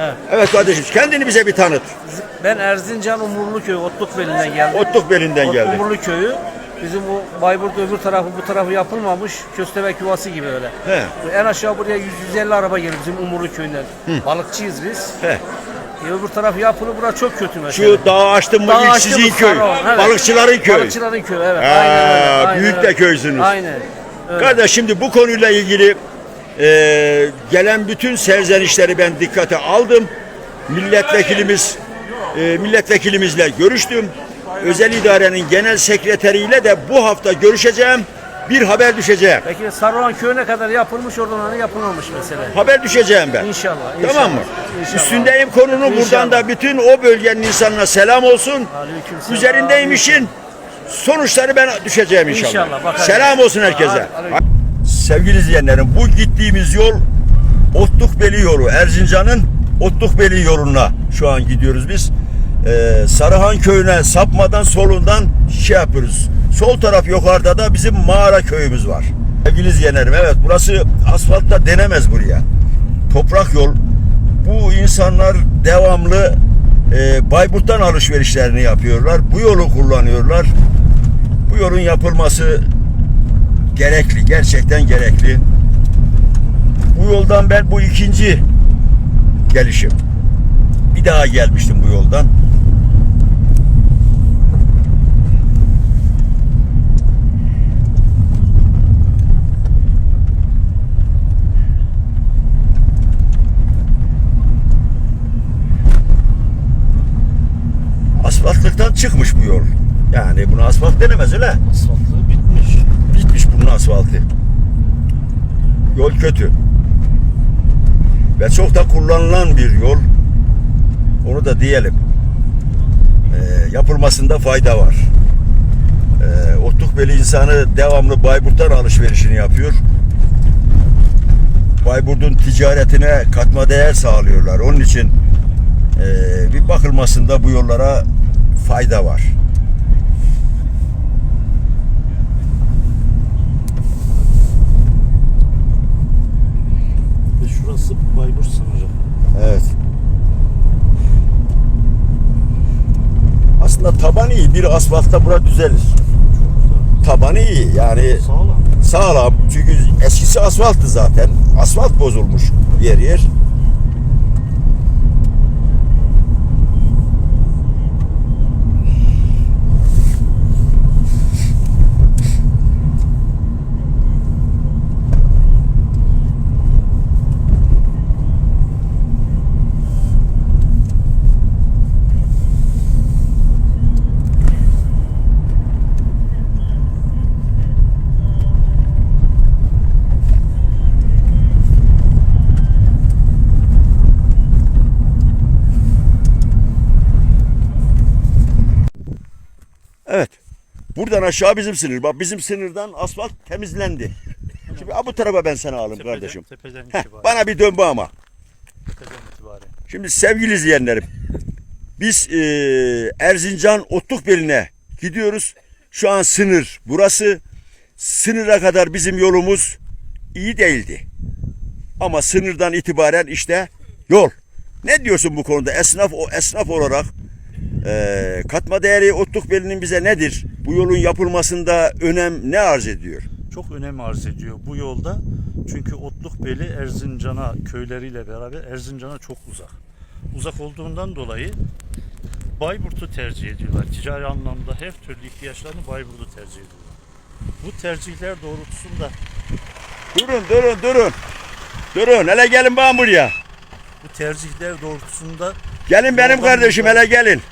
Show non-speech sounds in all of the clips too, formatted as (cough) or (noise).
Evet. Evet kardeşim kendini bize bir tanıt. Ben Erzincan Umurlu Köyü, Otlukbeli'nden geldim. Otlukbeli'nden geldi. Umurlu Köyü. Bizim bu Bayburt öbür tarafı bu tarafı yapılmamış köstebek yuvası gibi öyle. He. En aşağı buraya 150 araba gelir bizim Umurlu Köyü'nden. Balıkçıyız biz. He. E, öbür tarafı yapılı bura çok kötü mesela. Şu dağı açtın mı Dağ ilk sizin köy. Evet. Balıkçıların köyü. Balıkçıların köyü evet. Ha, aynen öyle. Aynen büyük öyle. de köysünüz. Aynen. öyle. Kardeş şimdi bu konuyla ilgili e, gelen bütün serzenişleri ben dikkate aldım. Milletvekilimiz e, milletvekilimizle görüştüm. Özel idarenin genel sekreteriyle de bu hafta görüşeceğim. Bir haber düşeceğim. Peki Sarıoğlan köyüne kadar yapılmış oradan hani yapılmamış mesela. Haber düşeceğim ben. İnşallah. Tamam inşallah, mı? inşallah. Üstündeyim konunun buradan İnşallah. da bütün o bölgenin insanına selam olsun. Aleykümselam. Üzerindeyim işin. Sonuçları ben düşeceğim inşallah. İnşallah. Selam olsun herkese. Aleyküm. Sevgili izleyenlerim bu gittiğimiz yol Otlukbeli yolu. Erzincan'ın Otlukbeli yoluna şu an gidiyoruz biz. Ee, Sarıhan köyüne sapmadan solundan şey yapıyoruz. Sol taraf yukarıda da bizim mağara köyümüz var. Sevgili izleyenlerim evet burası asfaltta denemez buraya. Toprak yol. Bu insanlar devamlı e, Bayburt'tan alışverişlerini yapıyorlar. Bu yolu kullanıyorlar. Bu yolun yapılması gerekli. Gerçekten gerekli. Bu yoldan ben bu ikinci gelişim. Bir daha gelmiştim bu yoldan. Asfaltlıktan çıkmış bu yol. Yani bunu asfalt denemez öyle. Asfaltı bitmiş. Bunun asfaltı. Yol kötü. Ve çok da kullanılan bir yol. Onu da diyelim. Ee, yapılmasında fayda var. Ee, Otlukbeli insanı devamlı Bayburt'tan alışverişini yapıyor. Bayburt'un ticaretine katma değer sağlıyorlar. Onun için ee, bir bakılmasında bu yollara fayda var. Ve şurası Bayburt sınırı. Evet. Aslında taban iyi. Bir asfaltta bura düzelir. Tabanı iyi. Yani Sağlam. sağlam. Çünkü eskisi asfalttı zaten. Asfalt bozulmuş yer yer. Evet. Buradan aşağı bizim sınır. Bak bizim sınırdan asfalt temizlendi. Şimdi bu tarafa ben seni alayım Tepeden, kardeşim. tepeden Heh, bana bir dön bu ama. Tepeden itibaren. Şimdi sevgili izleyenlerim. Biz e, Erzincan Otlukbeli'ne gidiyoruz. Şu an sınır burası. Sınıra kadar bizim yolumuz iyi değildi. Ama sınırdan itibaren işte yol. Ne diyorsun bu konuda? Esnaf o esnaf olarak e, katma değeri Otlukbeli'nin bize nedir? Bu yolun yapılmasında önem ne arz ediyor? Çok önem arz ediyor bu yolda. Çünkü Otlukbeli Erzincan'a köyleriyle beraber Erzincan'a çok uzak. Uzak olduğundan dolayı Bayburt'u tercih ediyorlar. Ticari anlamda her türlü ihtiyaçlarını Bayburt'u tercih ediyorlar. Bu tercihler doğrultusunda Durun durun durun. Durun hele gelin bana buraya. Bu tercihler doğrultusunda Gelin benim kardeşim hele gelin.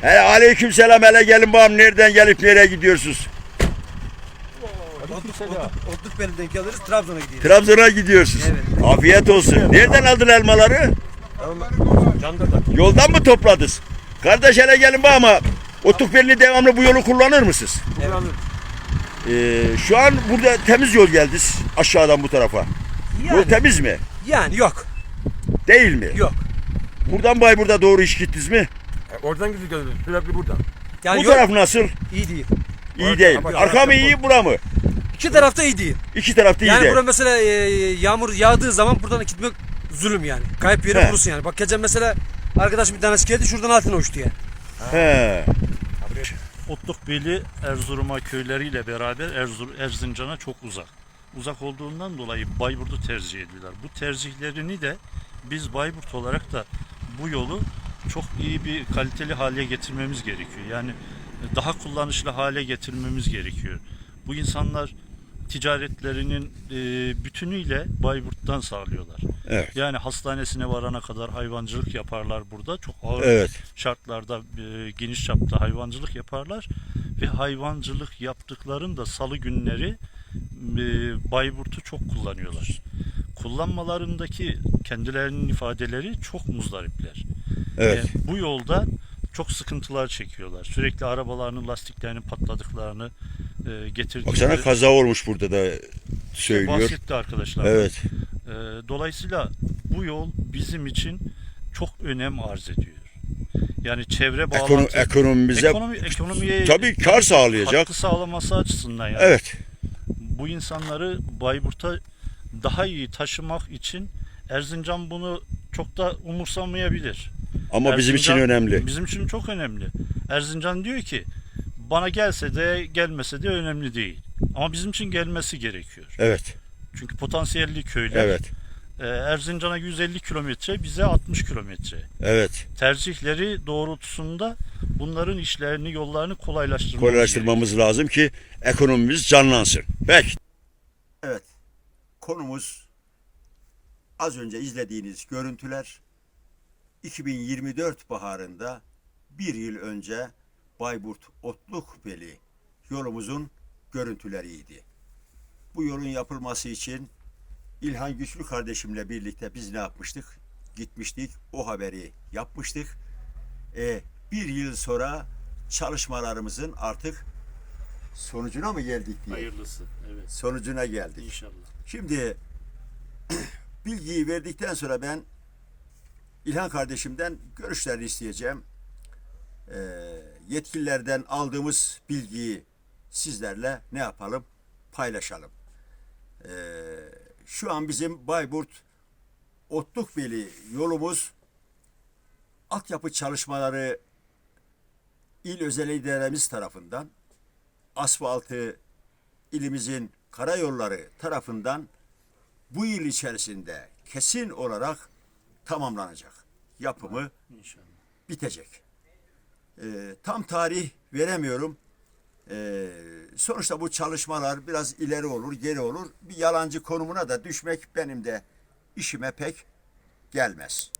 Hele aleyküm selam hele gelin bağım nereden gelip nereye gidiyorsunuz? Otlukbeli'den geliriz Trabzon'a gidiyoruz. Trabzon'a gidiyorsunuz. Afiyet olsun. Nereden aldın elmaları? Yoldan mı topladınız? Kardeş hele gelin bağıma. Otukbelli devamlı bu yolu kullanır mısınız? Ee, şu an burada temiz yol geldi aşağıdan bu tarafa. Yol Yani, temiz mi? yani yok. Değil mi? Yok. Buradan Bayburt'a doğru iş gittiniz mi? Oradan gidiyoruz. Sürekli buradan. Yani bu yok. taraf nasıl? iyi değil. İyi değil. ama Arka mı iyi, bura mı? İki tarafta iyi değil. İki tarafta iyi Yani değil. burada mesela e, yağmur yağdığı zaman buradan gitmek zulüm yani. Kayıp yeri He. bulursun yani. Bak geçen mesela arkadaş bir tanesi geldi şuradan altına uçtu ya. He. Otlukbeli Erzurum'a köyleriyle beraber Erzur, Erzincan'a çok uzak. Uzak olduğundan dolayı Bayburt'u tercih ediyorlar. Bu tercihlerini de biz Bayburt olarak da bu yolu çok iyi bir kaliteli hale getirmemiz gerekiyor. Yani daha kullanışlı hale getirmemiz gerekiyor. Bu insanlar ticaretlerinin e, bütünüyle Bayburt'tan sağlıyorlar. Evet. Yani hastanesine varana kadar hayvancılık yaparlar burada. Çok ağır Evet. şartlarda e, geniş çapta hayvancılık yaparlar ve hayvancılık yaptıklarında salı günleri e, Bayburt'u çok kullanıyorlar. Kullanmalarındaki kendilerinin ifadeleri çok muzdaripler. Evet. E, bu yolda çok sıkıntılar çekiyorlar. Sürekli arabalarının lastiklerinin patladıklarını e, getirdikleri Baksana kaza olmuş burada da söylüyor. bahsetti arkadaşlar. Evet. E, dolayısıyla bu yol bizim için çok önem arz ediyor. Yani çevre bağlantı ekonomimize ekonomi ekonomiye tabii kar sağlayacak. katkı sağlaması açısından yani. Evet. Bu insanları Bayburt'a daha iyi taşımak için Erzincan bunu çok da umursamayabilir. Ama bizim için Erzincan- önemli. Bizim için çok önemli. Erzincan diyor ki bana gelse de gelmese de önemli değil. Ama bizim için gelmesi gerekiyor. Evet. Çünkü potansiyelli köyler. Evet. Ee, Erzincan'a 150 kilometre, bize 60 kilometre. Evet. Tercihleri doğrultusunda bunların işlerini, yollarını kolaylaştırmamız gerekiyor. Kolaylaştırmamız lazım ki ekonomimiz canlansın. Peki. Konumuz az önce izlediğiniz görüntüler 2024 baharında bir yıl önce Bayburt Otlukbeli yolumuzun görüntüleriydi. Bu yolun yapılması için İlhan Güçlü kardeşimle birlikte biz ne yapmıştık? Gitmiştik, o haberi yapmıştık. E, bir yıl sonra çalışmalarımızın artık sonucuna mı geldik diye. Hayırlısı. Evet. Sonucuna geldik. İnşallah. Şimdi (clears throat) bilgiyi verdikten sonra ben İlhan kardeşimden görüşlerini isteyeceğim. Ee, yetkililerden aldığımız bilgiyi sizlerle ne yapalım? Paylaşalım. Ee, şu an bizim Bayburt Otlukbeli yolumuz altyapı çalışmaları il özel idaremiz tarafından asfaltı ilimizin karayolları tarafından bu yıl içerisinde kesin olarak tamamlanacak. Yapımı İnşallah. bitecek. Ee, tam tarih veremiyorum. Ee, sonuçta bu çalışmalar biraz ileri olur, geri olur. Bir yalancı konumuna da düşmek benim de işime pek gelmez.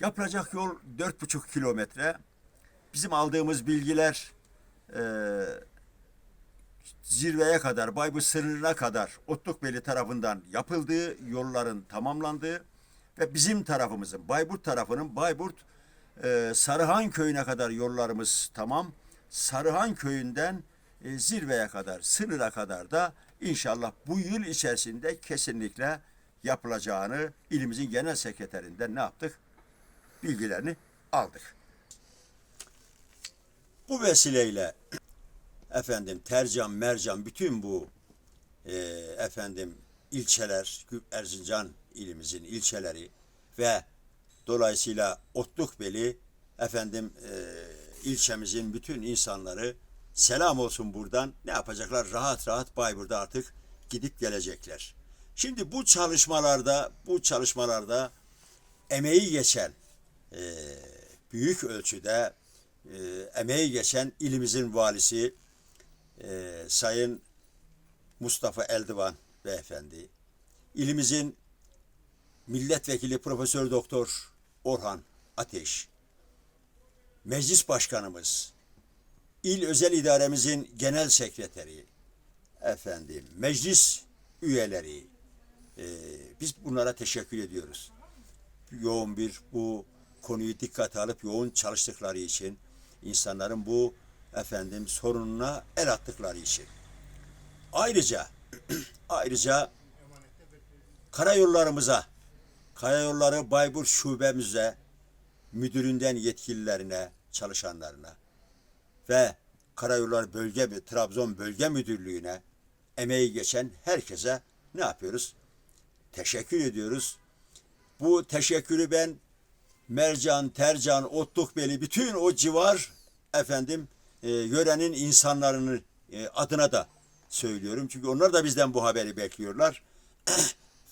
Yapılacak yol dört buçuk kilometre. Bizim aldığımız bilgiler eee zirveye kadar, Bayburt sınırına kadar Otlukbeli tarafından yapıldığı, yolların tamamlandığı ve bizim tarafımızın, Bayburt tarafının Bayburt e, Sarıhan köyüne kadar yollarımız tamam. Sarıhan köyünden e, zirveye kadar, sınıra kadar da inşallah bu yıl içerisinde kesinlikle yapılacağını ilimizin genel sekreterinden ne yaptık? Bilgilerini aldık. Bu vesileyle efendim Tercan, Mercan bütün bu e, efendim ilçeler, Erzincan ilimizin ilçeleri ve dolayısıyla Otlukbeli efendim e, ilçemizin bütün insanları selam olsun buradan. Ne yapacaklar? Rahat rahat Bayburt'ta artık gidip gelecekler. Şimdi bu çalışmalarda, bu çalışmalarda emeği geçen e, büyük ölçüde e, emeği geçen ilimizin valisi e, Sayın Mustafa Eldivan beyefendi, ilimizin milletvekili Profesör Doktor Orhan Ateş, meclis başkanımız, il özel idaremizin genel sekreteri, efendim, meclis üyeleri, e, biz bunlara teşekkür ediyoruz. Yoğun bir bu konuyu dikkate alıp yoğun çalıştıkları için, insanların bu efendim sorununa el attıkları için. Ayrıca (clears throat) ayrıca karayollarımıza, karayolları Bayburt şubemize, müdüründen yetkililerine, çalışanlarına ve Karayollar Bölge Trabzon Bölge Müdürlüğü'ne emeği geçen herkese ne yapıyoruz? Teşekkür ediyoruz. Bu teşekkürü ben Mercan, Tercan, Otlukbeli bütün o civar efendim e, yörenin insanlarının e, adına da söylüyorum. Çünkü onlar da bizden bu haberi bekliyorlar. (clears throat)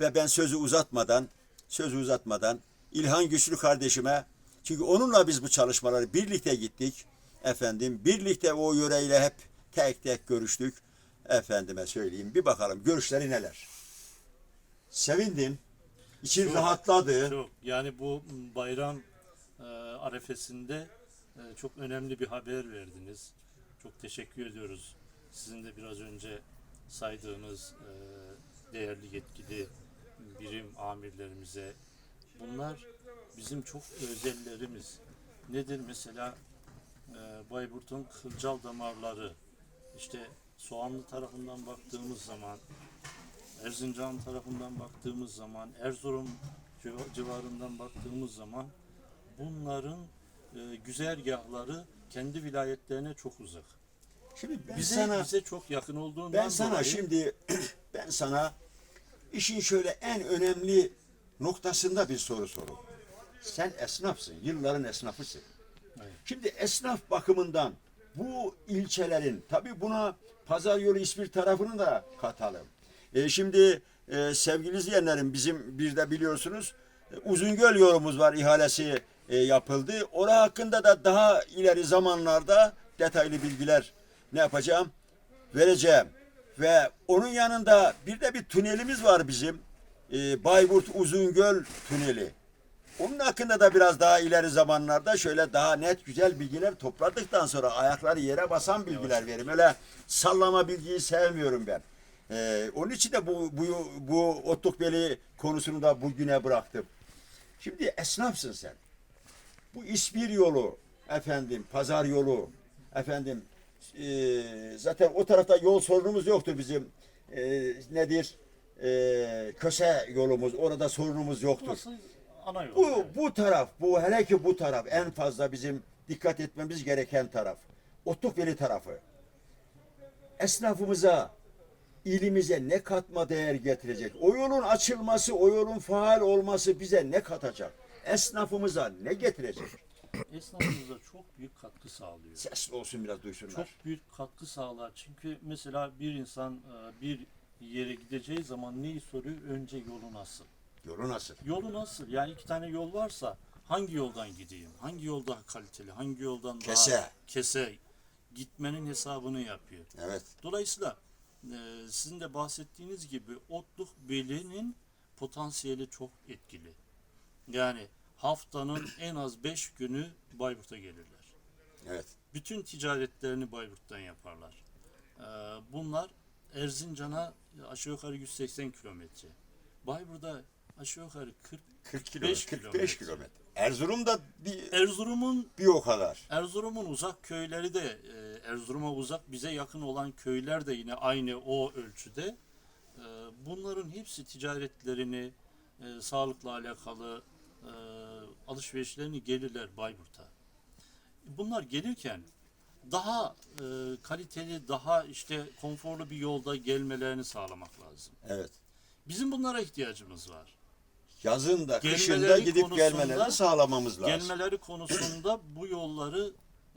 Ve ben sözü uzatmadan sözü uzatmadan İlhan Güçlü kardeşime çünkü onunla biz bu çalışmaları birlikte gittik. Efendim birlikte o yöreyle hep tek tek görüştük. Efendime söyleyeyim bir bakalım görüşleri neler. Sevindim. İçin Çok- rahatladı. Çok. Yani bu bayram e, arefesinde çok önemli bir haber verdiniz. Çok teşekkür ediyoruz. Sizin de biraz önce saydığınız e, değerli yetkili birim amirlerimize. Bunlar bizim çok özellerimiz. Nedir mesela e, Bayburt'un kılcal damarları, işte Soğanlı tarafından baktığımız zaman Erzincan tarafından baktığımız zaman, Erzurum civa- civarından baktığımız zaman bunların e, güzergahları kendi vilayetlerine çok uzak. Şimdi ben Bize sana bize çok yakın olduğundan ben sana dolayı şimdi (clears throat) ben sana işin şöyle en önemli noktasında bir soru sorayım. Sen esnafsın, yılların esnafısın. Evet. Şimdi esnaf bakımından bu ilçelerin tabii buna pazar yolu İspir tarafını da katalım. E, şimdi e, sevgili izleyenlerim bizim bir de biliyorsunuz e, Uzungöl yolumuz var ihalesi e, yapıldı. Ora hakkında da daha ileri zamanlarda detaylı bilgiler ne yapacağım? Vereceğim. Ve onun yanında bir de bir tünelimiz var bizim. E, Bayburt Uzungöl tüneli. Onun hakkında da biraz daha ileri zamanlarda şöyle daha net güzel bilgiler topladıktan sonra ayakları yere basan bilgiler verim. Öyle sallama bilgiyi sevmiyorum ben. Ee, onun için de bu bu bu Otlukbeli konusunu da bugüne bıraktım. Şimdi esnafsın sen. Bu İspir yolu, efendim pazar yolu, efendim e, zaten o tarafta yol sorunumuz yoktur bizim. E, nedir? E, köse yolumuz, orada sorunumuz yoktur. burası ana yol. Bu bu taraf, bu hele ki bu taraf en fazla bizim dikkat etmemiz gereken taraf. Otlukbeli tarafı. Esnafımıza, ilimize ne katma değer getirecek? O yolun açılması, o yolun faal olması bize ne katacak? Esnafımıza ne getirecek? Esnafımıza çok büyük katkı sağlıyor. Sesli olsun biraz duysunlar. Çok büyük katkı sağlar. Çünkü mesela bir insan e, bir yere gideceği zaman neyi soruyor? Önce yolu nasıl? Yolu nasıl? Yolu nasıl? Yani iki tane yol varsa hangi yoldan gideyim? Hangi yol daha kaliteli? Hangi yoldan daha Kese. kese gitmenin hesabını yapıyor. Evet. Dolayısıyla e, sizin de bahsettiğiniz gibi Otluk Beli'nin potansiyeli çok etkili. Yani haftanın en az 5 günü Bayburt'a gelirler. Evet. Bütün ticaretlerini Bayburt'tan yaparlar. E, bunlar Erzincan'a aşağı yukarı 180 kilometre. Bayburt'a aşağı yukarı 40 40 kilometre. 45 kilometre. Erzurum'da bir, Erzurum'un bir o kadar. Erzurum'un uzak köyleri de e, Erzurum'a uzak bize yakın olan köyler de yine aynı o ölçüde. E, bunların hepsi ticaretlerini e, sağlıkla alakalı e, alışverişlerini gelirler Bayburt'a. Bunlar gelirken daha e, kaliteli, daha işte konforlu bir yolda gelmelerini sağlamak lazım. Evet. Bizim bunlara ihtiyacımız var. Yazın da kışın da gidip gelmelerini sağlamamız lazım. Gelmeleri konusunda bu yolları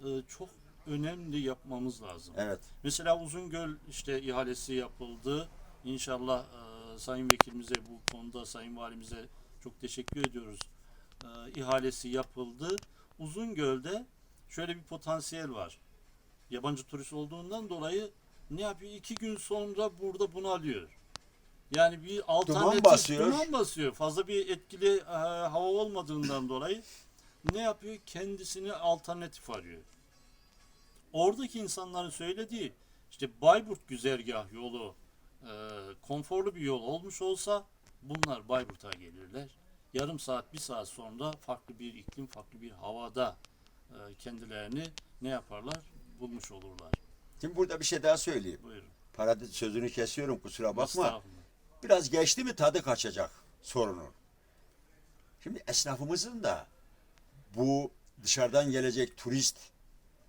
e, çok önemli yapmamız lazım. Evet. Mesela Uzungöl işte ihalesi yapıldı. İnşallah e, Sayın Vekilimize bu konuda Sayın Valimize çok teşekkür ediyoruz. E, ihalesi yapıldı. Uzungöl'de şöyle bir potansiyel var. Yabancı turist olduğundan dolayı ne yapıyor? İki gün sonra burada bunu alıyor. Yani bir alternatif basıyor. duman basıyor. Fazla bir etkili e, hava olmadığından dolayı ne yapıyor? Kendisine alternatif arıyor. Oradaki insanların söylediği işte Bayburt güzergah yolu e, konforlu bir yol olmuş olsa bunlar Bayburt'a gelirler. Yarım saat, bir saat sonra farklı bir iklim, farklı bir havada e, kendilerini ne yaparlar? Bulmuş olurlar. Şimdi burada bir şey daha söyleyeyim. Buyurun. Parada sözünü kesiyorum kusura bakma. Biraz geçti mi tadı kaçacak sorunun. Şimdi esnafımızın da bu dışarıdan gelecek turist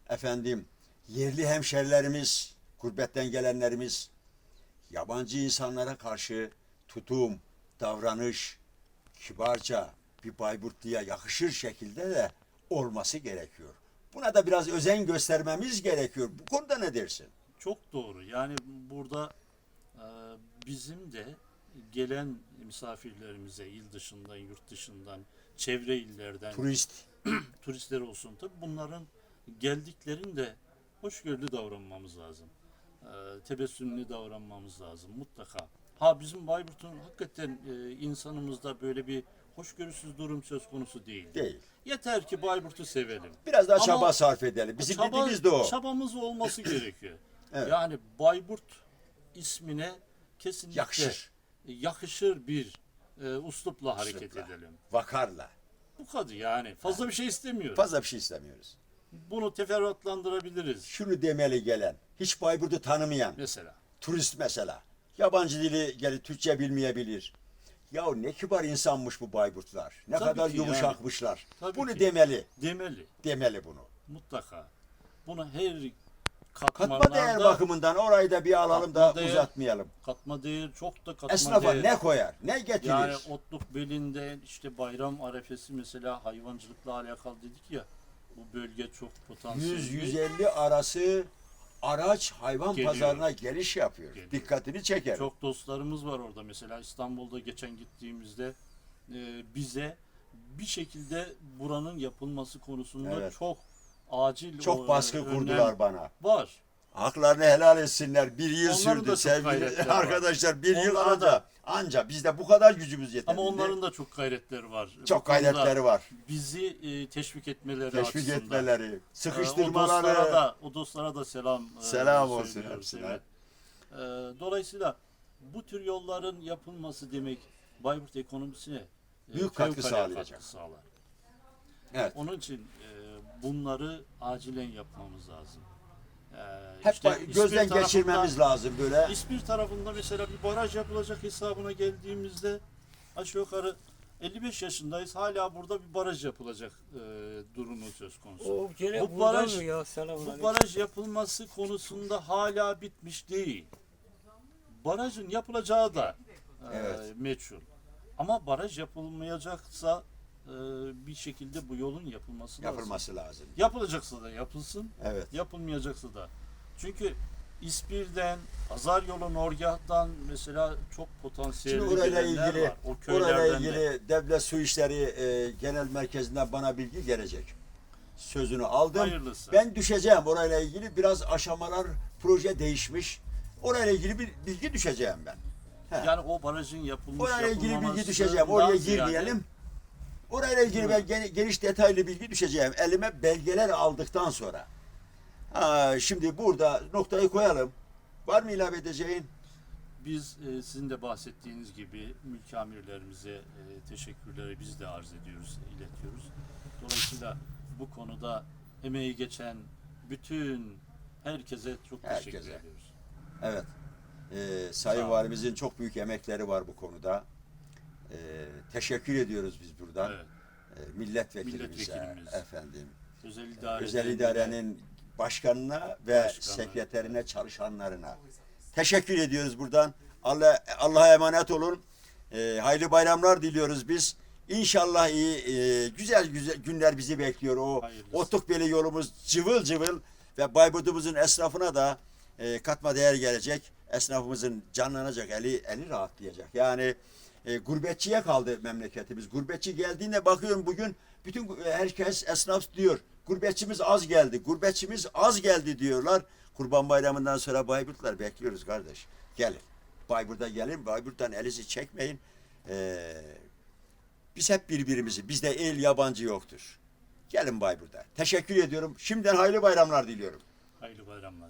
efendim yerli hemşerilerimiz, gurbetten gelenlerimiz yabancı insanlara karşı tutum, davranış kibarca bir Bayburtlu'ya yakışır şekilde de olması gerekiyor. Buna da biraz özen göstermemiz gerekiyor. Bu konuda ne dersin? Çok doğru. Yani burada e, bizim de gelen misafirlerimize il dışından, yurt dışından, çevre illerden Turist (clears throat) turistler olsun tabi bunların geldiklerinde hoşgörülü davranmamız lazım. E, tebessümlü davranmamız lazım mutlaka. Ha bizim Bayburt'un hakikaten e, insanımızda böyle bir hoşgörüsüz durum söz konusu değil. değil. Yeter ki Bayburt'u sevelim. Biraz daha Ama çaba sarf edelim. Bizim Çaba- dediğimiz de o. Çabamız olması (coughs) gerekiyor. Evet. Yani Bayburt ismine kesinlikle Yakışır. yakışır bir e, uslupla hareket Uslupla. edelim. Vakarla. Bu kadar yani. Fazla bir şey istemiyoruz. Fazla bir şey istemiyoruz. Bunu teferruatlandırabiliriz. Şunu demeli gelen, hiç Bayburt'u tanımayan, Mesela. turist mesela. Yabancı dili gelip Türkçe bilmeyebilir. Ya ne kibar insanmış bu Bayburtlar. Ne Tabii kadar ki yumuşakmışlar. Tabii bunu ki. demeli. Demeli. Demeli bunu. Mutlaka. Bunu her Katma değer bakımından orayı da bir alalım da Katma değer- uzatmayalım. katma değer çok da katma Esnafa değer. ne koyar? Ne getirir? Yani otluk belinde işte bayram arefesi mesela hayvancılıkla alakalı dedik ya bu bölge çok potansiyelli. 100-150 arası araç hayvan Geliyor. pazarına geliş yapıyor. Geliyor. Dikkatini çeker. Çok dostlarımız var orada. Mesela İstanbul'da geçen gittiğimizde e, bize bir şekilde buranın yapılması konusunda Evet. çok acil Çok o, baskı e, önlem kurdular bana. Var. Haklarını helal etsinler. Bir yıl Onların da sürdü çok sevgili gayretleri var. arkadaşlar. Bir yıl Onlara anca. da- Anca bizde bu kadar gücümüz yeter. Ama onların da çok gayretleri var. Bu çok konuda gayretleri var. Bizi e, teşvik etmeleri Teşvik açısından. etmeleri, E, O dostlara sıkıştırmaları. da, o dostlara da selam e, Selam olsun söylüyoruz, hepsine. evet. E, dolayısıyla bu tür yolların yapılması demek Bayburt ekonomisine e, Büyük katkı fevkalade sağlayacak. sağlar. Evet. Onun için e, bunları acilen yapmamız lazım. E, Hep işte İspir gözden tarafında- geçirmemiz lazım böyle. İspir tarafında mesela bir baraj yapılacak hesabına geldiğimizde aşağı yukarı 55 yaşındayız. Hala burada bir baraj yapılacak e, durumu söz konusu. O gene Bu baraj- mı ya? Bu baraj yapılması konusunda hala bitmiş değil. Barajın yapılacağı da e, Evet. meçhul. Ama baraj yapılmayacaksa e, bir şekilde bu yolun yapılması, lazım. Yapılması lazım. Yapılacaksa da yapılsın, Evet. yapılmayacaksa da. Çünkü İspir'den, Pazar yolu Norgah'tan mesela çok potansiyelli Şimdi orayla ilgili var. O köylerden orayla de. ilgili Devlet Su İşleri e, Genel Merkezi'nden bana bilgi gelecek. Sözünü aldım. Hayırlısı. Ben düşeceğim orayla ilgili biraz aşamalar proje değişmiş. Orayla ilgili bir bilgi düşeceğim ben. He. Yani o barajın yapılmış Orayla ilgili bilgi düşeceğim. Oraya girmeyelim. Orayla ilgili ben geni- geniş detaylı bilgi düşeceğim. Elime belgeler aldıktan sonra. Ha, şimdi burada noktayı koyalım. Var mı ilave edeceğin? Biz e, sizin de bahsettiğiniz gibi mülki amirlerimize e, teşekkürleri biz de arz ediyoruz, iletiyoruz. Dolayısıyla bu konuda emeği geçen bütün herkese çok teşekkür Herkese. ediyoruz. Evet. Ee, Sayın. Valimizin çok büyük emekleri var bu konuda. Ee, teşekkür ediyoruz biz buradan. Evet. Ee, milletvekilimize, Milletvekilimiz. efendim, Özel idare özel idarenin başkanına ve Başkanı. sekreterine, çalışanlarına teşekkür ediyoruz buradan. Allah Allah'a emanet olun. Ee, hayırlı bayramlar diliyoruz biz. İnşallah iyi, e, güzel güzel günler bizi bekliyor. O Hayırlısı. Otukbeli yolumuz cıvıl cıvıl ve Bayburt'umuzun esnafına da e, katma değer gelecek. Esnafımızın canlanacak, eli eli rahatlayacak. Yani e, gurbetçiye kaldı memleketimiz. Gurbetçi geldiğinde bakıyorum bugün bütün gu- herkes esnaf diyor. Gurbetçimiz az geldi. Gurbetçimiz az geldi diyorlar. Kurban Bayramı'ndan sonra Bayburtlar bekliyoruz kardeş. Gelin. Bayburt'a gelin. Bayburt'tan elinizi çekmeyin. Ee, biz hep birbirimizi. Bizde el yabancı yoktur. Gelin Bayburt'a. Teşekkür ediyorum. Şimdiden hayırlı bayramlar diliyorum. Hayırlı bayramlar.